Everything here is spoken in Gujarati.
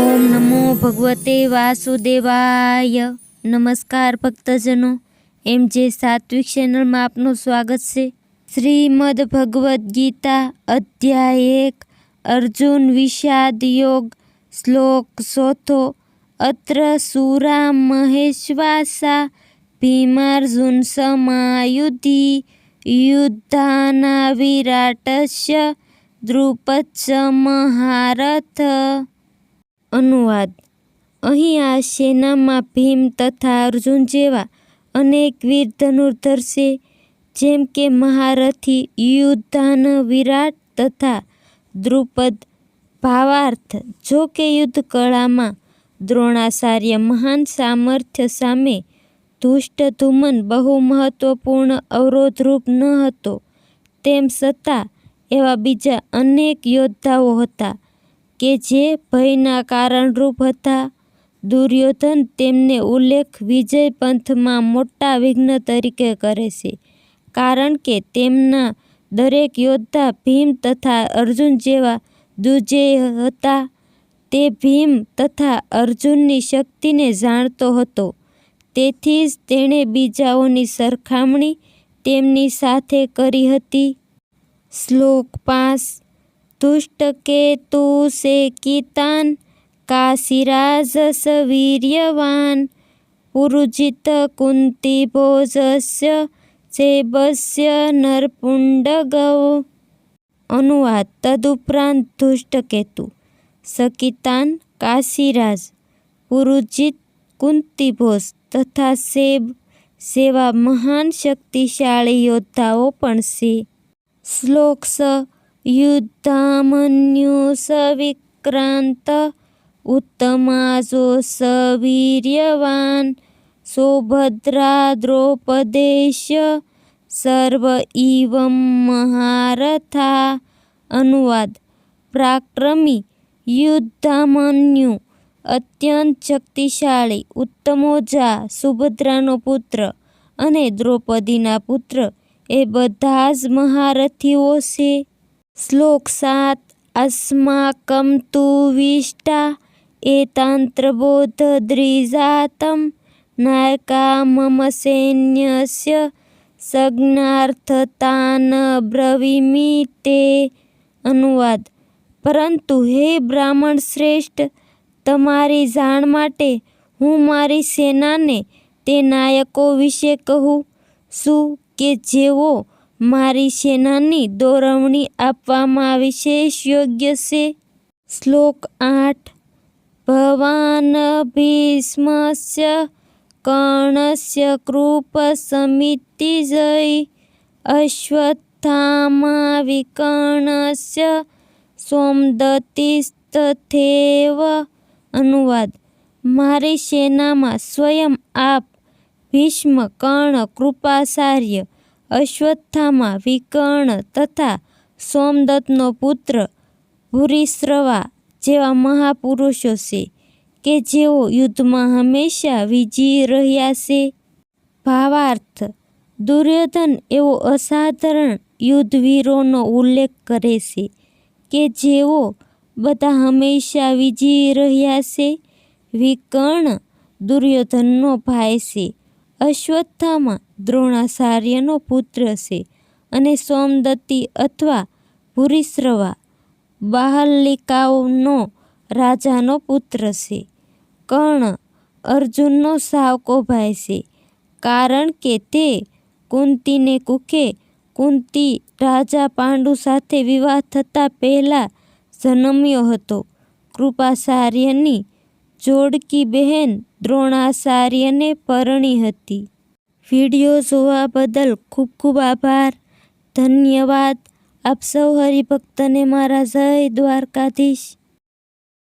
ઓમ નમો ભગવતે વાસુદેવાય. નમસ્કાર ભક્તજનો. એમ જે સાત્વિક ચેનલમાં આપનું સ્વાગત છે. શ્રીમદ ભગવદ્ ગીતા અધ્યાય એક, અર્જુન વિષાદ યોગ, શ્લોક ચોથો, અત્ર સુરા મહેશ્વાસા, ભીમાર્જુન સમાયુધિ, યુદ્ધાના વિરાટસ્ય, દ્રુપદ મહારથ. અનુવાદ. અહીં આ સેનામાં ભીમ તથા અર્જુન જેવા અનેક વીર ધનુર્ધર છે, જેમ કે મહારથી યુદ્ધાન વિરાટ તથા દ્રુપદ ભાવાર્થ, જો કે યુદ્ધ કળામાં દ્રોણાચાર્ય મહાન સામર્થ્ય સામે ધુષ્ટ ધુમન બહુ મહત્વપૂર્ણ અવરોધરૂપ ન હતો. તેમ છતાં એવા બીજા અનેક યોદ્ધાઓ હતા કે જે ભયના કારણરૂપ હતા. દુર્યોધન તેમને ઉલ્લેખ વિજય પંથમાં મોટા વિઘ્ન તરીકે કરે છે. કારણ કે તેમના દરેક યોદ્ધા ભીમ તથા અર્જુન જેવા દુજેય હતા. તે ભીમ તથા અર્જુનની શક્તિને જાણતો હતો. તેથી જ તેણે બીજાઓની સરખામણી તેમની સાથે કરી હતી. શ્લોક પાંચ દુષ્ટકેતુ શેકિતાન કાશીરાજસ વીર્યવાન પુરુજિત કુંતીભોજસ્ય ચેબસ્ય નરપુંડગૌ અનુવાદ તદુપરાંત દુષ્ટકેતુ સકિતાન કાશીરાજ પુરુજિત કુંતીભોજ તથા સેબ સેવા મહાન શક્તિશાળી યોદ્ધાઓ પણ છે શ્લોક સ યુદ્ધામન્યુ સવિક્રાંત ઉત્તમાજો સવીર્યવાન સૌભદ્રા દ્રૌપદેશ્ય સર્વ ઇવમ મહારથા અનુવાદ પ્રાક્રમી યુદ્ધામન્યુ અત્યંત શક્તિશાળી ઉત્તમોજા સુભદ્રાનો પુત્ર અને દ્રૌપદીના પુત્ર એ બધા જ મહારથીઓ છે શ્લોક સાત, અસ્માકમ તુ વિષ્ટા એતાંત્રબોધ દ્રિજાતમ નાયકા મમ સૈન્યસ્ય, સજ્ઞાર્થતાન બ્રવીમિ તે અનુવાદ. પરંતુ હે બ્રાહ્મણ શ્રેષ્ઠ, તમારી જાણ માટે હું મારી સેનાને તે નાયકો વિશે કહું છું કે જેઓ મારી સેનાની દોરવણી આપવામાં વિશેષ યોગ્ય છે. શ્લોક આઠ. ભવાન ભીષ્મસ્ય કર્ણસ્ય કૃપ સમિતિજય અશ્વત્થામા વિકર્ણસ્ય સોમદતિસ્તથેવ. અનુવાદ. મારી સેનામાં સ્વયં આપ ભીષ્મ કર્ણ કૃપાચાર્ય અશ્વત્થામા વિકર્ણ તથા સોમદત્તનો પુત્ર ભૂરિશ્રવા જેવા મહાપુરુષો છે કે જેઓ યુદ્ધમાં હંમેશા વિજી રહ્યા છે. ભાવાર્થ, દુર્યોધન એવો અસાધારણ યુદ્ધવીરોનો ઉલ્લેખ કરે છે કે જેઓ બધા હંમેશા વિજી રહ્યા છે. વિકર્ણ દુર્યોધનનો ભાઈ છે. અશ્વત્થામા દ્રોણાચાર્યનો પુત્ર છે અને સોમદત્તી અથવા ભૂરિશ્રવા બાહલિકાઓનો રાજાનો પુત્ર છે. કર્ણ અર્જુનનો સાવકો ભાઈ છે કારણ કે તે કુંતીને કુખે કુંતી રાજા પાંડુ સાથે વિવાહ થતાં પહેલાં જન્મ્યો હતો. કૃપાચાર્યની જોડકી બહેન દ્રોણાચાર્યને પરણી હતી. વીડિયો જોવા બદલ ખૂબ ખૂબ આભાર. ધન્યવાદ. આપ સૌ હરિભક્તને મારા જય દ્વારકાધીશ.